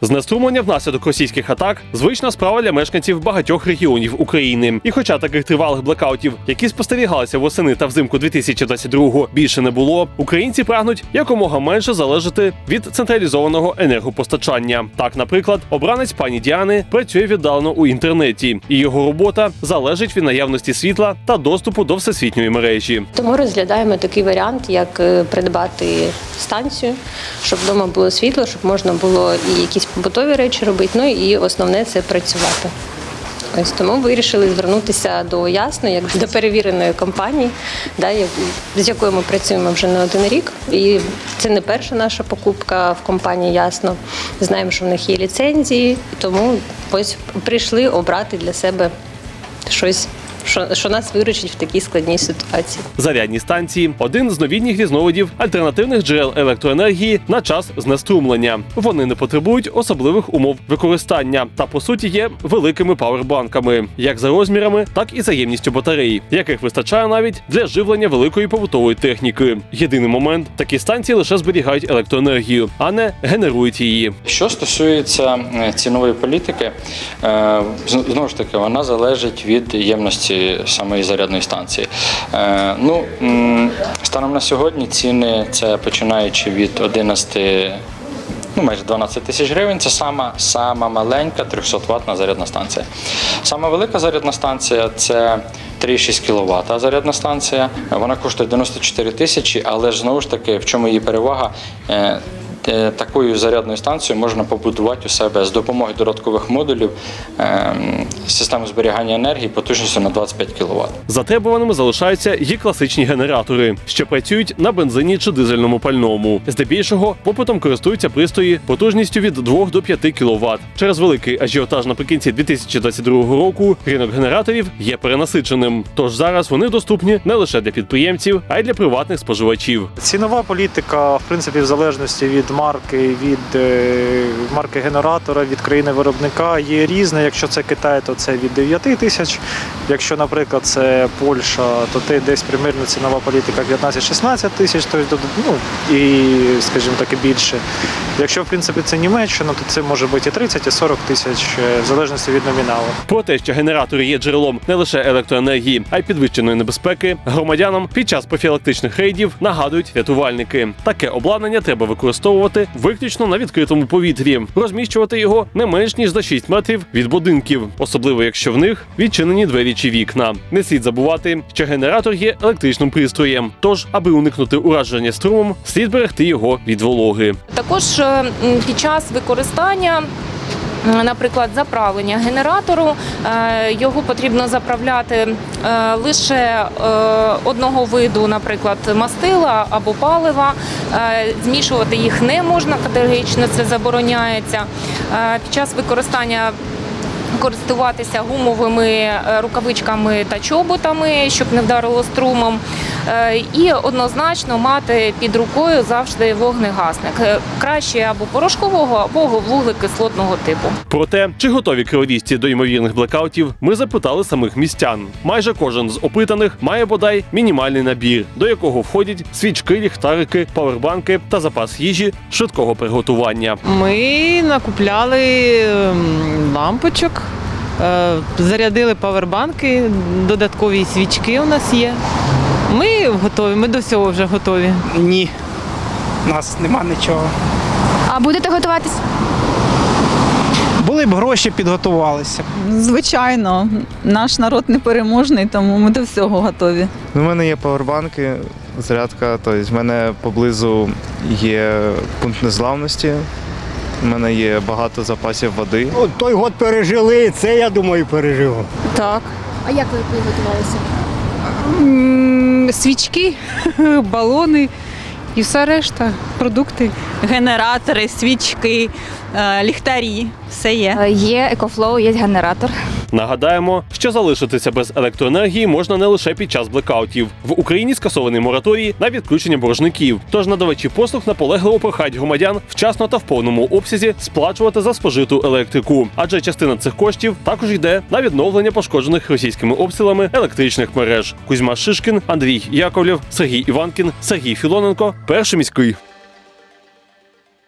Знеструмлення внаслідок російських атак звична справа для мешканців багатьох регіонів України. І хоча таких тривалих блекаутів, які спостерігалися восени та взимку 2022-го, більше не було, українці прагнуть якомога менше залежати від централізованого енергопостачання. Так, наприклад, обранець пані Діани працює віддалено у інтернеті, і його робота залежить від наявності світла та доступу до всесвітньої мережі. Тому розглядаємо такий варіант, як е, придбати станцію, щоб вдома було світло, щоб можна було і якісь побутові речі робити. Ну і основне це працювати. Ось тому вирішили звернутися до Ясно, як до перевіреної компанії, да, з якою ми працюємо вже не один рік. І це не перша наша покупка в компанії Ясно. Знаємо, що в них є ліцензії, тому ось прийшли обрати для себе щось, що, що нас виручить в такій складній ситуації. Зарядні станції один з новітніх різновидів альтернативних джерел електроенергії на час знеструмлення. Вони не потребують особливих умов використання та по суті є великими павербанками, як за розмірами, так і за ємністю батарей, яких вистачає навіть для живлення великої побутової техніки. Єдиний момент такі станції лише зберігають електроенергію, а не генерують її. Що стосується е, цінової політики, е, знову ж таки, вона залежить від ємності самої зарядної станції. Е, Ну, станом на сьогодні ціни це починаючи від 11 Ну, майже 12 тисяч гривень це сама, сама маленька 300 ваттна зарядна станція. Сама велика зарядна станція це 3,6 кВт зарядна станція. Вона коштує 94 тисячі, але ж знову ж таки, в чому її перевага? Е, Такою зарядною станцією можна побудувати у себе з допомогою додаткових модулів ем, систему зберігання енергії потужністю на 25 кВт. Затребуваними залишаються і класичні генератори, що працюють на бензині чи дизельному пальному. Здебільшого попитом користуються пристрої потужністю від 2 до 5 кВт. Через великий ажіотаж наприкінці 2022 року ринок генераторів є перенасиченим. Тож зараз вони доступні не лише для підприємців, а й для приватних споживачів. Цінова політика, в принципі, в залежності від марки, від е, марки генератора, від країни виробника є різна. Якщо це Китай, то це від 9 тисяч. Якщо, наприклад, це Польща, то ти десь примірно цінова політика 15-16 тисяч, тобто ну і, скажімо так, і більше. Якщо в принципі це Німеччина, то це може бути і 30, і 40 тисяч, е, в залежності від номіналу. Про те, що генератори є джерелом не лише електроенергії, а й підвищеної небезпеки, громадянам під час профілактичних рейдів нагадують рятувальники. Таке обладнання треба використовувати виключно на відкритому повітрі, розміщувати його не менш ніж за 6 метрів від будинків, особливо якщо в них відчинені двері чи вікна. Не слід забувати, що генератор є електричним пристроєм. Тож, аби уникнути ураження струмом, слід берегти його від вологи. Також е, під час використання. Наприклад, заправлення генератору е, його потрібно заправляти е, лише е, одного виду, наприклад, мастила або палива. Змішувати їх не можна категорично, це забороняється. Під час використання користуватися гумовими е, рукавичками та чоботами, щоб не вдарило струмом. Е, І однозначно мати під рукою завжди вогнегасник. Е, Краще або порошкового, або вуглекислотного типу. Про те, чи готові кровісті до ймовірних блекаутів, ми запитали самих містян. Майже кожен з опитаних має бодай мінімальний набір, до якого входять свічки, ліхтарики, павербанки та запас їжі швидкого приготування. Ми накупляли ем, лампочок, зарядили павербанки, додаткові свічки у нас є. Ми готові, ми до всього вже готові. Ні, у нас нема нічого. А будете готуватись? Були б гроші, підготувалися. Звичайно, наш народ непереможний, тому ми до всього готові. Ну, У мене є павербанки, зарядка, тобто в мене поблизу є пункт незламності. У мене є багато запасів води. От той год пережили, це я думаю переживу. Так. А як ви підготувалися? Свічки, балони і все решта, продукти. Генератори, свічки, е, ліхтарі, все є. Е, Є екофлоу, є генератор. Нагадаємо, що залишитися без електроенергії можна не лише під час блекаутів. В Україні скасований мораторій на відключення боржників. Тож надавачі послуг наполегливо прохають громадян вчасно та в повному обсязі сплачувати за спожиту електрику, адже частина цих коштів також йде на відновлення пошкоджених російськими обстрілами електричних мереж. Кузьма Шишкін, Андрій Яковлєв, Сергій Іванкін, Сергій Філоненко, перший міський.